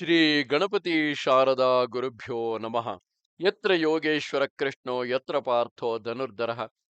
ಶ್ರೀ ಗಣಪತಿ ಶಾರದಾ ಗುರುಭ್ಯೋ ನಮಃ. ಯತ್ರ ಯೋಗೇಶ್ವರ ಕೃಷ್ಣೋ, ಯತ್ರ ಪಾರ್ಥೋ ಧನುರ್ಧರ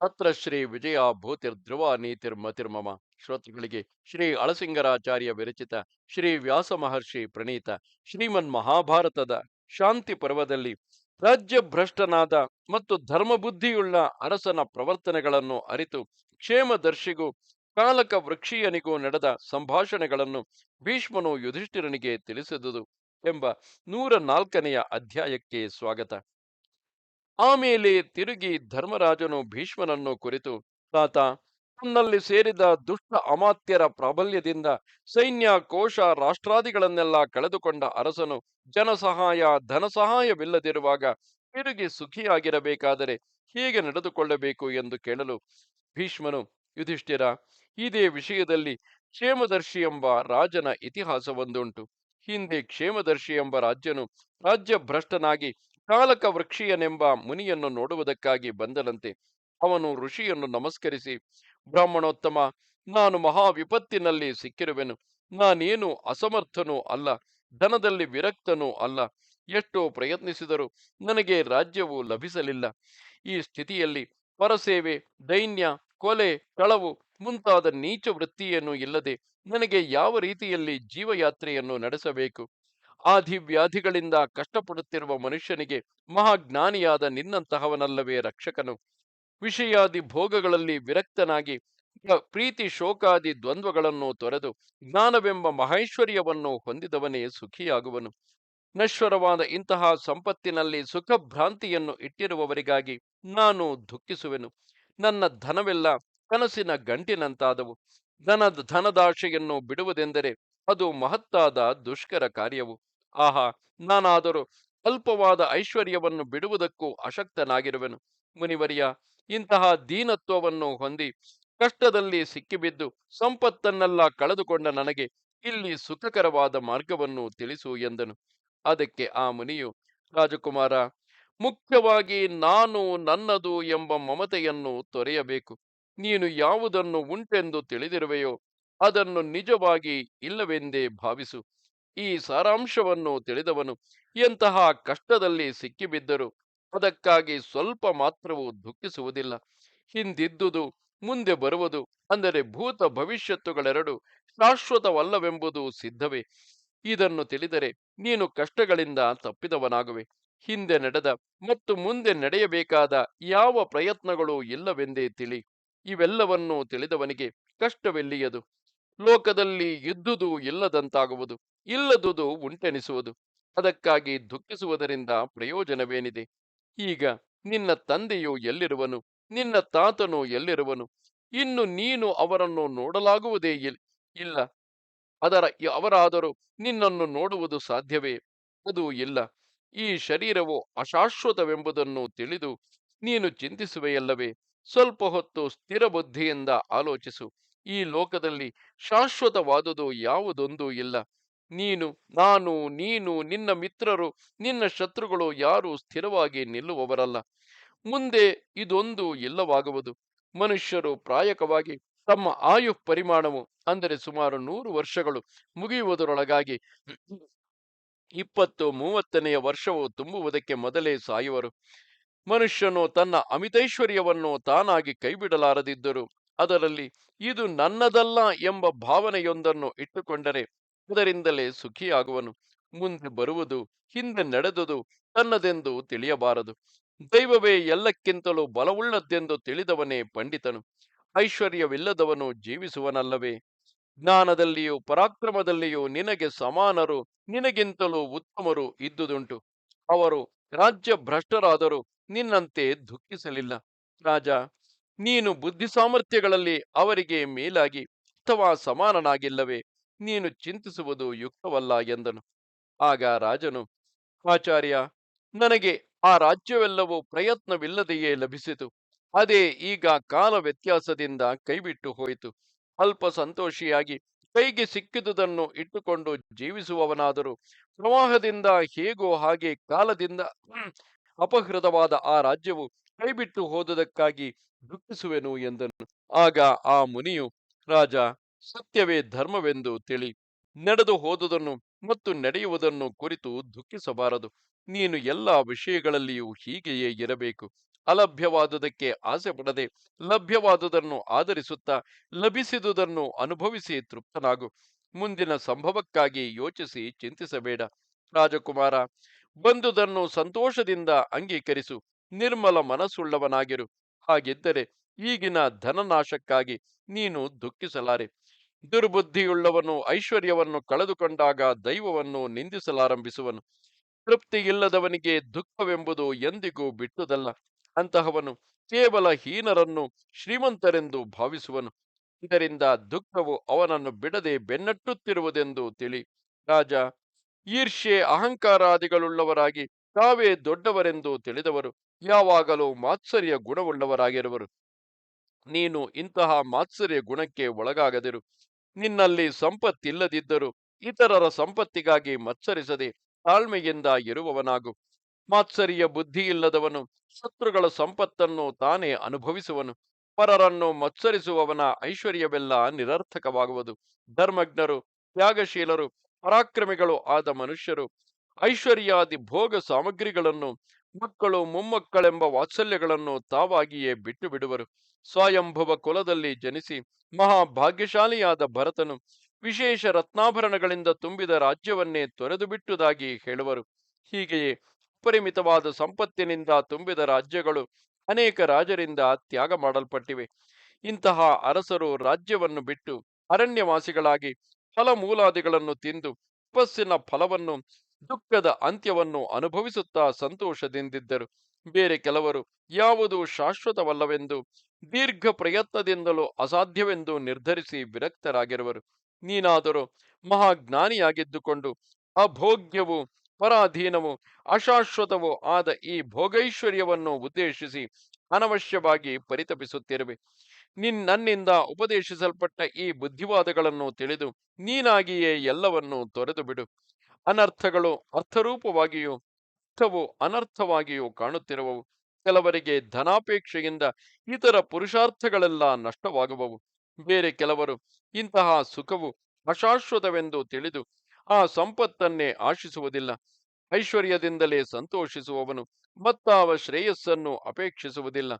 ಅತ್ರ ಶ್ರೀ ವಿಜಯ ಭೂತಿರ್ಧ್ರುವ ನೀತಿರ್ಮತಿರ್ಮಮ ಶ್ರೋತೃಗಳಿಗೆ ಶ್ರೀ ಅಳಸಿಂಗರಾಚಾರ್ಯ ವಿರಚಿತ ಶ್ರೀ ವ್ಯಾಸ ಮಹರ್ಷಿ ಪ್ರಣೀತ ಶ್ರೀಮನ್ ಮಹಾಭಾರತದ ಶಾಂತಿ ಪರ್ವದಲ್ಲಿ ರಾಜ್ಯ ಭ್ರಷ್ಟನಾದ ಮತ್ತು ಧರ್ಮಬುದ್ಧಿಯುಳ್ಳ ಅರಸನ ಪ್ರವರ್ತನೆಗಳನ್ನು ಅರಿತು ಕ್ಷೇಮದರ್ಶಿಗೂ ಕಾಲಕ ವೃಕ್ಷೀಯನಿಗೂ ನಡೆದ ಸಂಭಾಷಣೆಗಳನ್ನು ಭೀಷ್ಮನು ಯುಧಿಷ್ಠಿರನಿಗೆ ತಿಳಿಸಿದುದು ಎಂಬ ನೂರ ನಾಲ್ಕನೆಯ ಅಧ್ಯಾಯಕ್ಕೆ ಸ್ವಾಗತ. ಆಮೇಲೆ ತಿರುಗಿ ಧರ್ಮರಾಜನು ಭೀಷ್ಮನನ್ನು ಕುರಿತು, ತಾತ ತನ್ನಲ್ಲಿ ಸೇರಿದ ದುಷ್ಟ ಅಮಾತ್ಯರ ಪ್ರಾಬಲ್ಯದಿಂದ ಸೈನ್ಯ, ಕೋಶ, ರಾಷ್ಟ್ರಾದಿಗಳನ್ನೆಲ್ಲ ಕಳೆದುಕೊಂಡ ಅರಸನು ಜನಸಹಾಯ ಧನ ಸಹಾಯವಿಲ್ಲದಿರುವಾಗ ತಿರುಗಿ ಸುಖಿಯಾಗಿರಬೇಕಾದರೆ ಹೇಗೆ ನಡೆದುಕೊಳ್ಳಬೇಕು ಎಂದು ಕೇಳಲು ಭೀಷ್ಮನು, ಯುಧಿಷ್ಠಿರ ಇದೇ ವಿಷಯದಲ್ಲಿ ಕ್ಷೇಮದರ್ಶಿ ಎಂಬ ರಾಜನ ಇತಿಹಾಸವೊಂದುಂಟು. ಹಿಂದೆ ಕ್ಷೇಮದರ್ಶಿ ಎಂಬ ರಾಜ್ಯನು ರಾಜ್ಯ ಭ್ರಷ್ಟನಾಗಿ ಕಾಲಕ ವೃಕ್ಷಿಯನೆಂಬ ಮುನಿಯನ್ನು ನೋಡುವುದಕ್ಕಾಗಿ ಬಂದನಂತೆ ಅವನು ಋಷಿಯನ್ನು ನಮಸ್ಕರಿಸಿ, ಬ್ರಾಹ್ಮಣೋತ್ತಮ, ನಾನು ಮಹಾ ವಿಪತ್ತಿನಲ್ಲಿ ಸಿಕ್ಕಿರುವೆನು. ನಾನೇನು ಅಸಮರ್ಥನೂ ಅಲ್ಲ, ಧನದಲ್ಲಿ ವಿರಕ್ತನೂ ಅಲ್ಲ. ಎಷ್ಟೋ ಪ್ರಯತ್ನಿಸಿದರೂ ನನಗೆ ರಾಜ್ಯವು ಲಭಿಸಲಿಲ್ಲ. ಈ ಸ್ಥಿತಿಯಲ್ಲಿ ಪರಸೇವೆ, ದೈನ್ಯ, ಕೊಲೆ, ಕಳವು ಮುಂತಾದ ನೀಚ ವೃತ್ತಿಯನ್ನು ಇಲ್ಲದೆ ನನಗೆ ಯಾವ ರೀತಿಯಲ್ಲಿ ಜೀವಯಾತ್ರೆಯನ್ನು ನಡೆಸಬೇಕು? ಆದಿವ್ಯಾಧಿಗಳಿಂದ ಕಷ್ಟಪಡುತ್ತಿರುವ ಮನುಷ್ಯನಿಗೆ ಮಹಾಜ್ಞಾನಿಯಾದ ನಿನ್ನಂತಹವನಲ್ಲವೇ ರಕ್ಷಕನು? ವಿಷಯಾದಿ ಭೋಗಗಳಲ್ಲಿ ವಿರಕ್ತನಾಗಿ ಪ್ರೀತಿ ಶೋಕಾದಿ ದ್ವಂದ್ವಗಳನ್ನು ತೊರೆದು ಜ್ಞಾನವೆಂಬ ಮಹೈಶ್ವರ್ಯವನ್ನು ಹೊಂದಿದವನೇ ಸುಖಿಯಾಗುವನು. ನಶ್ವರವಾದ ಇಂತಹ ಸಂಪತ್ತಿನಲ್ಲಿ ಸುಖ ಭ್ರಾಂತಿಯನ್ನು ಇಟ್ಟಿರುವವರಿಗಾಗಿ ನಾನು ದುಃಖಿಸುವೆನು. ನನ್ನ ಧನವೆಲ್ಲ ಕನಸಿನ ಗಂಟಿನಂತಾದವು. ಧನದ ಧನದಾಶೆಯನ್ನು ಬಿಡುವುದೆಂದರೆ ಅದು ಮಹತ್ತಾದ ದುಷ್ಕರ ಕಾರ್ಯವು. ಆಹಾ, ನಾನಾದರೂ ಅಲ್ಪವಾದ ಐಶ್ವರ್ಯವನ್ನು ಬಿಡುವುದಕ್ಕೂ ಅಶಕ್ತನಾಗಿರುವೆನು. ಮುನಿವರಿಯ, ಇಂತಹ ದೀನತ್ವವನ್ನು ಹೊಂದಿ ಕಷ್ಟದಲ್ಲಿ ಸಿಕ್ಕಿಬಿದ್ದು ಸಂಪತ್ತನ್ನೆಲ್ಲ ಕಳೆದುಕೊಂಡ ನನಗೆ ಇಲ್ಲಿ ಸುಖಕರವಾದ ಮಾರ್ಗವನ್ನು ತಿಳಿಸು ಎಂದನು. ಅದಕ್ಕೆ ಆ ಮುನಿಯು, ರಾಜಕುಮಾರ, ಮುಖ್ಯವಾಗಿ ನಾನು ನನ್ನದು ಎಂಬ ಮಮತೆಯನ್ನು ತೊರೆಯಬೇಕು. ನೀನು ಯಾವುದನ್ನು ಉಂಟೆಂದು ತಿಳಿದಿರುವೆಯೋ ಅದನ್ನು ನಿಜವಾಗಿ ಇಲ್ಲವೆಂದೇ ಭಾವಿಸು. ಈ ಸಾರಾಂಶವನ್ನು ತಿಳಿದವನು ಎಂತಹ ಕಷ್ಟದಲ್ಲಿ ಸಿಕ್ಕಿಬಿದ್ದರು ಅದಕ್ಕಾಗಿ ಸ್ವಲ್ಪ ಮಾತ್ರವೂ ದುಃಖಿಸುವುದಿಲ್ಲ. ಹಿಂದಿದ್ದುದು, ಮುಂದೆ ಬರುವುದು, ಅಂದರೆ ಭೂತ ಭವಿಷ್ಯತ್ತುಗಳೆರಡು ಶಾಶ್ವತವಲ್ಲವೆಂಬುದು ಸಿದ್ಧವೇ. ಇದನ್ನು ತಿಳಿದರೆ ನೀನು ಕಷ್ಟಗಳಿಂದ ತಪ್ಪಿದವನಾಗುವೆ. ಹಿಂದೆ ನಡೆದ ಮತ್ತು ಮುಂದೆ ನಡೆಯಬೇಕಾದ ಯಾವ ಪ್ರಯತ್ನಗಳು ಇಲ್ಲವೆಂದೇ ತಿಳಿ. ಇವೆಲ್ಲವನ್ನೂ ತಿಳಿದವನಿಗೆ ಕಷ್ಟವೆಲ್ಲಿಯದು? ಲೋಕದಲ್ಲಿ ಇದ್ದುದು ಇಲ್ಲದಂತಾಗುವುದು, ಇಲ್ಲದುದು ಉಂಟೆನಿಸುವುದು. ಅದಕ್ಕಾಗಿ ದುಃಖಿಸುವುದರಿಂದ ಪ್ರಯೋಜನವೇನಿದೆ? ಈಗ ನಿನ್ನ ತಂದೆಯು ಎಲ್ಲಿರುವನು? ನಿನ್ನ ತಾತನು ಎಲ್ಲಿರುವನು? ಇನ್ನು ನೀನು ಅವರನ್ನು ನೋಡಲಾಗುವುದೇ ಇಲ್ಲ. ಅದರ ಅವರಾದರೂ ನಿನ್ನನ್ನು ನೋಡುವುದು ಸಾಧ್ಯವೇ? ಅದು ಇಲ್ಲ. ಈ ಶರೀರವು ಅಶಾಶ್ವತವೆಂಬುದನ್ನು ತಿಳಿದು ನೀನು ಚಿಂತಿಸುವೆಯಲ್ಲವೇ? ಸ್ವಲ್ಪ ಹೊತ್ತು ಸ್ಥಿರ ಬುದ್ಧಿಯಿಂದ ಆಲೋಚಿಸು. ಈ ಲೋಕದಲ್ಲಿ ಶಾಶ್ವತವಾದುದು ಯಾವುದೊಂದೂ ಇಲ್ಲ. ನೀನು, ನಾನು, ನೀನು, ನಿನ್ನ ಮಿತ್ರರು, ನಿನ್ನ ಶತ್ರುಗಳು ಯಾರು ಸ್ಥಿರವಾಗಿ ನಿಲ್ಲುವವರಲ್ಲ. ಮುಂದೆ ಇದೊಂದು ಇಲ್ಲವಾಗುವುದು ಮನುಷ್ಯರು ಪ್ರಾಯಕವಾಗಿ ತಮ್ಮ ಆಯು ಪರಿಮಾಣವು, ಅಂದರೆ ಸುಮಾರು ನೂರು ವರ್ಷಗಳು ಮುಗಿಯುವುದರೊಳಗಾಗಿ ಇಪ್ಪತ್ತು ಮೂವತ್ತನೆಯ ವರ್ಷವು ತುಂಬುವುದಕ್ಕೆ ಮೊದಲೇ ಸಾಯುವರು. ಮನುಷ್ಯನು ತನ್ನ ಅಮಿತೈಶ್ವರ್ಯವನ್ನು ತಾನಾಗಿ ಕೈಬಿಡಲಾರದಿದ್ದರು ಅದರಲ್ಲಿ ಇದು ನನ್ನದಲ್ಲ ಎಂಬ ಭಾವನೆಯೊಂದನ್ನು ಇಟ್ಟುಕೊಂಡರೆ ಅದರಿಂದಲೇ ಸುಖಿಯಾಗುವನು. ಮುಂದೆ ಬರುವುದು, ಹಿಂದೆ ನಡೆದುದು ತನ್ನದೆಂದು ತಿಳಿಯಬಾರದು. ದೈವವೇ ಎಲ್ಲಕ್ಕಿಂತಲೂ ಬಲವುಳ್ಳದ್ದೆಂದು ತಿಳಿದವನೇ ಪಂಡಿತನು. ಐಶ್ವರ್ಯವಿಲ್ಲದವನು ಜೀವಿಸುವನಲ್ಲವೇ? ಜ್ಞಾನದಲ್ಲಿಯೂ ಪರಾಕ್ರಮದಲ್ಲಿಯೂ ನಿನಗೆ ಸಮಾನರು, ನಿನಗಿಂತಲೂ ಉತ್ತಮರು ಇದ್ದುದುಂಟು. ಅವರು ರಾಜ್ಯ ಭ್ರಷ್ಟರಾದರೂ ನಿನ್ನಂತೆ ದುಃಖಿಸಲಿಲ್ಲ. ರಾಜ, ನೀನು ಬುದ್ಧಿ ಸಾಮರ್ಥ್ಯಗಳಲ್ಲಿ ಅವರಿಗೆ ಮೇಲಾಗಿ ಅಥವಾ ಸಮಾನನಾಗಿಲ್ಲವೇ? ನೀನು ಚಿಂತಿಸುವುದು ಯುಕ್ತವಲ್ಲ ಎಂದನು. ಆಗ ರಾಜನು, ಆಚಾರ್ಯ, ನನಗೆ ಆ ರಾಜ್ಯವೆಲ್ಲವೂ ಪ್ರಯತ್ನವಿಲ್ಲದೆಯೇ ಲಭಿಸಿತು. ಅದೇ ಈಗ ಕಾಲ ವ್ಯತ್ಯಾಸದಿಂದ ಕೈಬಿಟ್ಟು ಹೋಯಿತು. ಅಲ್ಪ ಸಂತೋಷಿಯಾಗಿ ಕೈಗೆ ಸಿಕ್ಕಿದುದನ್ನು ಇಟ್ಟುಕೊಂಡು ಜೀವಿಸುವವನಾದರೂ ಪ್ರವಾಹದಿಂದ ಹೇಗೋ ಹಾಗೆ ಕಾಲದಿಂದ ಅಪಹೃತವಾದ ಆ ರಾಜ್ಯವು ಕೈಬಿಟ್ಟು ಹೋದದಕ್ಕಾಗಿ ದುಃಖಿಸುವೆನು ಎಂದನು. ಆಗ ಆ ಮುನಿಯು, ರಾಜ, ಸತ್ಯವೇ ಧರ್ಮವೆಂದು ತಿಳಿ. ನಡೆದು ಹೋದುದನ್ನು ಮತ್ತು ನಡೆಯುವುದನ್ನು ಕುರಿತು ದುಃಖಿಸಬಾರದು. ನೀನು ಎಲ್ಲ ವಿಷಯಗಳಲ್ಲಿಯೂ ಹೀಗೆಯೇ ಇರಬೇಕು. ಅಲಭ್ಯವಾದುದಕ್ಕೆ ಆಸೆ ಪಡದೆ ಲಭ್ಯವಾದುದನ್ನು ಆಧರಿಸುತ್ತಾ ಲಭಿಸಿದುದನ್ನು ಅನುಭವಿಸಿ ತೃಪ್ತನಾಗು. ಮುಂದಿನ ಸಂಭವಕ್ಕಾಗಿ ಯೋಚಿಸಿ ಚಿಂತಿಸಬೇಡ. ರಾಜಕುಮಾರ ಬಂದುದನ್ನು ಸಂತೋಷದಿಂದ ಅಂಗೀಕರಿಸು, ನಿರ್ಮಲ ಮನಸ್ಸುಳ್ಳವನಾಗಿರು. ಹಾಗಿದ್ದರೆ ಈಗಿನ ಧನನಾಶಕ್ಕಾಗಿ ನೀನು ದುಃಖಿಸಲಾರೆ. ದುರ್ಬುದ್ಧಿಯುಳ್ಳವನು ಐಶ್ವರ್ಯವನ್ನು ಕಳೆದುಕೊಂಡಾಗ ದೈವವನ್ನು ನಿಂದಿಸಲಾರಂಭಿಸುವನು. ತೃಪ್ತಿಯಿಲ್ಲದವನಿಗೆ ದುಃಖವೆಂಬುದು ಎಂದಿಗೂ ಬಿಟ್ಟುದಲ್ಲ. ಅಂತಹವನು ಕೇವಲ ಹೀನರನ್ನು ಶ್ರೀಮಂತರೆಂದು ಭಾವಿಸುವನು. ಇದರಿಂದ ದುಃಖವು ಅವನನ್ನು ಬಿಡದೆ ಬೆನ್ನಟ್ಟುತ್ತಿರುವುದೆಂದು ತಿಳಿ. ರಾಜ ಈರ್ಷ್ಯೆ, ಅಹಂಕಾರಾದಿಗಳುಳ್ಳವರಾಗಿ ತಾವೇ ದೊಡ್ಡವರೆಂದು ತಿಳಿದವರು. ಯಾವಾಗಲೂ ಮಾತ್ಸರ್ಯ ಗುಣವುಳ್ಳವರಾಗಿರುವರು. ನೀನು ಇಂತಹ ಮಾತ್ಸರ್ಯ ಗುಣಕ್ಕೆ ಒಳಗಾಗದಿರು. ನಿನ್ನಲ್ಲಿ ಸಂಪತ್ತಿಲ್ಲದಿದ್ದರೂ ಇತರರ ಸಂಪತ್ತಿಗಾಗಿ ಮತ್ಸರಿಸದೆ ತಾಳ್ಮೆಯಿಂದ ಇರುವವನಾಗು. ಮಾತ್ಸರ್ಯ ಬುದ್ಧಿಯಿಲ್ಲದವನು ಶತ್ರುಗಳ ಸಂಪತ್ತನ್ನು ತಾನೇ ಅನುಭವಿಸುವನು. ಪರರನ್ನು ಮತ್ಸರಿಸುವವನ ಐಶ್ವರ್ಯವೆಲ್ಲ ನಿರರ್ಥಕವಾಗುವುದು. ಧರ್ಮಜ್ಞರು, ತ್ಯಾಗಶೀಲರು ಪರಾಕ್ರಮಿಗಳು ಆದ ಮನುಷ್ಯರು ಐಶ್ವರ್ಯಾದಿ ಭೋಗ ಸಾಮಗ್ರಿಗಳನ್ನು, ಮಕ್ಕಳು ಮೊಮ್ಮಕ್ಕಳೆಂಬ ವಾತ್ಸಲ್ಯಗಳನ್ನು ತಾವಾಗಿಯೇ ಬಿಟ್ಟು ಬಿಡುವರು. ಸ್ವಯಂಭವ ಕುಲದಲ್ಲಿ ಜನಿಸಿ ಮಹಾಭಾಗ್ಯಶಾಲಿಯಾದ ಭರತನು ವಿಶೇಷ ರತ್ನಾಭರಣಗಳಿಂದ ತುಂಬಿದ ರಾಜ್ಯವನ್ನೇ ತೊರೆದು ಬಿಟ್ಟುದಾಗಿ ಹೇಳುವರು. ಹೀಗೆಯೇ ಪರಿಮಿತವಾದ ಸಂಪತ್ತಿನಿಂದ ತುಂಬಿದ ರಾಜ್ಯಗಳು ಅನೇಕ ರಾಜರಿಂದ ತ್ಯಾಗ ಮಾಡಲ್ಪಟ್ಟಿವೆ. ಇಂತಹ ಅರಸರು ರಾಜ್ಯವನ್ನು ಬಿಟ್ಟು ಅರಣ್ಯವಾಸಿಗಳಾಗಿ ಫಲಮೂಲಾದಿಗಳನ್ನು ತಿಂದು ತಪಸ್ಸಿನ ಫಲವನ್ನು, ದುಃಖದ ಅಂತ್ಯವನ್ನು ಅನುಭವಿಸುತ್ತಾ ಸಂತೋಷದಿಂದಿದ್ದರು. ಬೇರೆ ಕೆಲವರು ಯಾವುದು ಶಾಶ್ವತವಲ್ಲವೆಂದು, ದೀರ್ಘ ಪ್ರಯತ್ನದಿಂದಲೂ ಅಸಾಧ್ಯವೆಂದು ನಿರ್ಧರಿಸಿ ವಿರಕ್ತರಾಗಿರುವರು. ನೀನಾದರೂ ಮಹಾಜ್ಞಾನಿಯಾಗಿದ್ದುಕೊಂಡು, ಅಭೋಗ್ಯವು, ಪರಾಧೀನವು, ಅಶಾಶ್ವತವೂ ಆದ ಈ ಭೋಗೈಶ್ವರ್ಯವನ್ನು ಉದ್ದೇಶಿಸಿ ಅನವಶ್ಯವಾಗಿ ಪರಿತಪಿಸುತ್ತಿರುವೆ. ನಿನ್ ನನ್ನಿಂದ ಉಪದೇಶಿಸಲ್ಪಟ್ಟ ಈ ಬುದ್ಧಿವಾದಗಳನ್ನು ತಿಳಿದು ನೀನಾಗಿಯೇ ಎಲ್ಲವನ್ನೂ ತೊರೆದು ಬಿಡು. ಅನರ್ಥಗಳು ಅರ್ಥರೂಪವಾಗಿಯೂ ಅರ್ಥವು ಅನರ್ಥವಾಗಿಯೂ ಕಾಣುತ್ತಿರುವವು. ಕೆಲವರಿಗೆ ಧನಾಪೇಕ್ಷೆಯಿಂದ ಇತರ ಪುರುಷಾರ್ಥಗಳೆಲ್ಲ ನಷ್ಟವಾಗುವವು. ಬೇರೆ ಕೆಲವರು ಇಂತಹ ಸುಖವು ಅಶಾಶ್ವತವೆಂದು ತಿಳಿದು ಆ ಸಂಪತ್ತನ್ನೇ ಆಶಿಸುವುದಿಲ್ಲ. ಐಶ್ವರ್ಯದಿಂದಲೇ ಸಂತೋಷಿಸುವವನು ಮತ್ತಾವ ಶ್ರೇಯಸ್ಸನ್ನು ಅಪೇಕ್ಷಿಸುವುದಿಲ್ಲ.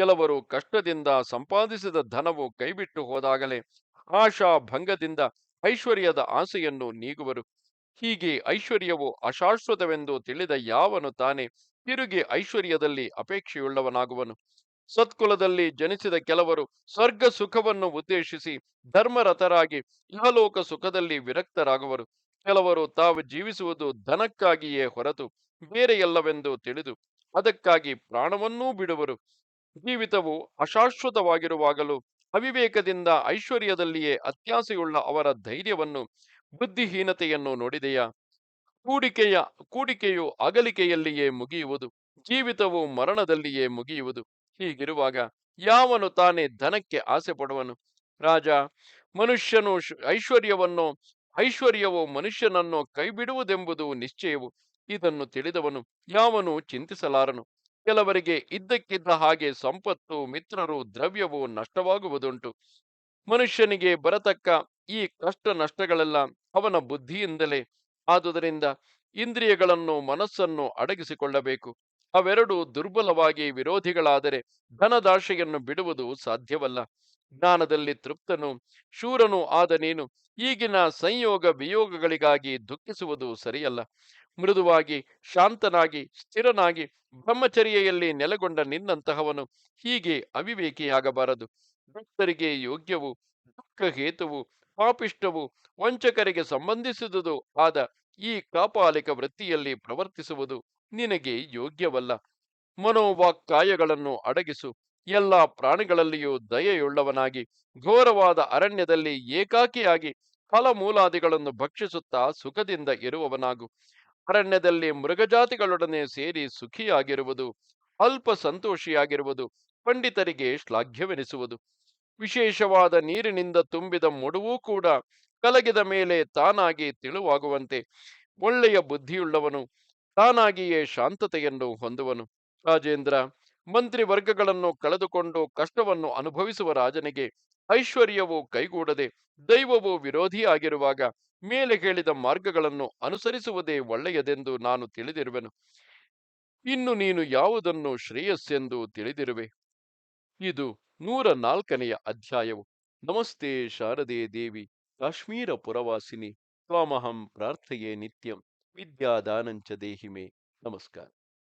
ಕೆಲವರು ಕಷ್ಟದಿಂದ ಸಂಪಾದಿಸಿದ ಧನವು ಕೈಬಿಟ್ಟು ಹೋದಾಗಲೇ ಆಶಾ ಭಂಗದಿಂದ ಐಶ್ವರ್ಯದ ಆಸೆಯನ್ನು ನೀಗುವರು. ಹೀಗೆ ಐಶ್ವರ್ಯವು ಅಶಾಶ್ವತವೆಂದು ತಿಳಿದ ಯಾವನು ತಾನೇ ತಿರುಗಿ ಐಶ್ವರ್ಯದಲ್ಲಿ ಅಪೇಕ್ಷೆಯುಳ್ಳವನಾಗುವನು. ಸತ್ಕುಲದಲ್ಲಿ ಜನಿಸಿದ ಕೆಲವರು ಸ್ವರ್ಗ ಸುಖವನ್ನು ಉದ್ದೇಶಿಸಿ ಧರ್ಮರಥರಾಗಿ ಇಹಲೋಕ ಸುಖದಲ್ಲಿ ವಿರಕ್ತರಾಗುವರು. ಕೆಲವರು ತಾವು ಜೀವಿಸುವುದು ಧನಕ್ಕಾಗಿಯೇ ಹೊರತು ಬೇರೆ ಎಲ್ಲವೆಂದು ತಿಳಿದು ಅದಕ್ಕಾಗಿ ಪ್ರಾಣವನ್ನೂ ಬಿಡುವರು. ಜೀವಿತವು ಅಶಾಶ್ವತವಾಗಿರುವಾಗಲೂ ಅವಿವೇಕದಿಂದ ಐಶ್ವರ್ಯದಲ್ಲಿಯೇ ಅತ್ಯಾಸೆಯುಳ್ಳ ಅವರ ಧೈರ್ಯವನ್ನು, ಬುದ್ಧಿಹೀನತೆಯನ್ನು ನೋಡಿದೆಯಾ? ಕೂಡಿಕೆಯ, ಕೂಡಿಕೆಯು ಅಗಲಿಕೆಯಲ್ಲಿಯೇ ಮುಗಿಯುವುದು, ಜೀವಿತವು ಮರಣದಲ್ಲಿಯೇ ಮುಗಿಯುವುದು. ಹೀಗಿರುವಾಗ ಯಾವನು ತಾನೇ ಧನಕ್ಕೆ ಆಸೆ ಪಡುವನು ರಾಜ, ಮನುಷ್ಯನು ಐಶ್ವರ್ಯವನ್ನು, ಐಶ್ವರ್ಯವು ಮನುಷ್ಯನನ್ನು ಕೈಬಿಡುವುದೆಂಬುದು ನಿಶ್ಚಯವು. ಇದನ್ನು ತಿಳಿದವನು ಯಾವನು ಚಿಂತಿಸಲಾರನು. ಕೆಲವರಿಗೆ ಇದ್ದಕ್ಕಿದ್ದ ಹಾಗೆ ಸಂಪತ್ತು, ಮಿತ್ರರು, ದ್ರವ್ಯವು ನಷ್ಟವಾಗುವುದುಂಟು. ಮನುಷ್ಯನಿಗೆ ಬರತಕ್ಕ ಈ ಕಷ್ಟ ನಷ್ಟಗಳೆಲ್ಲ ಅವನ ಬುದ್ಧಿಯಿಂದಲೇ. ಆದುದರಿಂದ ಇಂದ್ರಿಯಗಳನ್ನು, ಮನಸ್ಸನ್ನು ಅಡಗಿಸಿಕೊಳ್ಳಬೇಕು. ಅವೆರಡು ದುರ್ಬಲವಾಗಿ ವಿರೋಧಿಗಳಾದರೆ ಧನದಾಶೆಯನ್ನು ಬಿಡುವುದು ಸಾಧ್ಯವಲ್ಲ. ಜ್ಞಾನದಲ್ಲಿ ತೃಪ್ತನು, ಶೂರನು ಆದ ನೀನು ಈಗಿನ ಸಂಯೋಗ ವಿಯೋಗಗಳಿಗಾಗಿ ದುಃಖಿಸುವುದು ಸರಿಯಲ್ಲ. ಮೃದುವಾಗಿ, ಶಾಂತನಾಗಿ, ಸ್ಥಿರನಾಗಿ, ಬ್ರಹ್ಮಚರ್ಯೆಯಲ್ಲಿ ನೆಲೆಗೊಂಡ ನಿನ್ನಂತಹವನು ಹೀಗೆ ಅವಿವೇಕಿಯಾಗಬಾರದು. ಭಕ್ತರಿಗೆ ಯೋಗ್ಯವು ದುಃಖ ಹೇತುವು ಪಾಪಿಷ್ಟವು ವಂಚಕರಿಗೆ ಸಂಬಂಧಿಸಿದುದು ಆದ ಈ ಕಾಪಾಲಿಕ ವೃತ್ತಿಯಲ್ಲಿ ಪ್ರವರ್ತಿಸುವುದು ನಿನಗೆ ಯೋಗ್ಯವಲ್ಲ. ಮನೋವಾಕ್ಕಾಯಗಳನ್ನು ಅಡಗಿಸು. ಎಲ್ಲ ಪ್ರಾಣಿಗಳಲ್ಲಿಯೂ ದಯೆಯುಳ್ಳವನಾಗಿ, ಘೋರವಾದ ಅರಣ್ಯದಲ್ಲಿ ಏಕಾಕಿಯಾಗಿ, ಫಲಮೂಲಾದಿಗಳನ್ನು ಭಕ್ಷಿಸುತ್ತಾ ಸುಖದಿಂದ ಇರುವವನಾಗು. ಅರಣ್ಯದಲ್ಲಿ ಮೃಗಜಾತಿಗಳೊಡನೆ ಸೇರಿ ಸುಖಿಯಾಗಿರುವುದು, ಅಲ್ಪ ಸಂತೋಷಿಯಾಗಿರುವುದು, ಪಂಡಿತರಿಗೆ ಶ್ಲಾಘ್ಯವೆನಿಸುವುದು. ವಿಶೇಷವಾದ ನೀರಿನಿಂದ ತುಂಬಿದ ಮೊಡುವೂ ಕೂಡ ಕಲಗಿದ ಮೇಲೆ ತಾನಾಗಿ ತಿಳುವಾಗುವಂತೆ ಒಳ್ಳೆಯ ಬುದ್ಧಿಯುಳ್ಳವನು ತಾನಾಗಿಯೇ ಶಾಂತತೆಯನ್ನು ಹೊಂದುವನು. ರಾಜೇಂದ್ರ ಮಂತ್ರಿ ವರ್ಗಗಳನ್ನು ಕಳೆದುಕೊಂಡು ಕಷ್ಟವನ್ನು ಅನುಭವಿಸುವ ರಾಜನಿಗೆ ಐಶ್ವರ್ಯವು ಕೈಗೂಡದೆ ದೈವವು ವಿರೋಧಿಯಾಗಿರುವಾಗ ಮೇಲೆ ಹೇಳಿದ ಮಾರ್ಗಗಳನ್ನು ಅನುಸರಿಸುವುದೇ ಒಳ್ಳೆಯದೆಂದು ನಾನು ತಿಳಿದಿರುವೆನು. ಇನ್ನು ನೀನು ಯಾವುದನ್ನು ಶ್ರೇಯಸ್ಸೆಂದು ತಿಳಿದಿರುವೆ? ಇದು ನೂರ ನಾಲ್ಕನೆಯ ಅಧ್ಯಾಯವು. ನಮಸ್ತೆ ಶಾರದೆ ದೇವಿ, ಕಾಶ್ಮೀರ ಪುರವಾಸಿನಿ, ತ್ವಾಮಹಂ ಪ್ರಾರ್ಥೆಯೇ ನಿತ್ಯಂ, ವಿದ್ಯಾದಾನಂಚ ದೇಹಿಮೆ. ನಮಸ್ಕಾರ.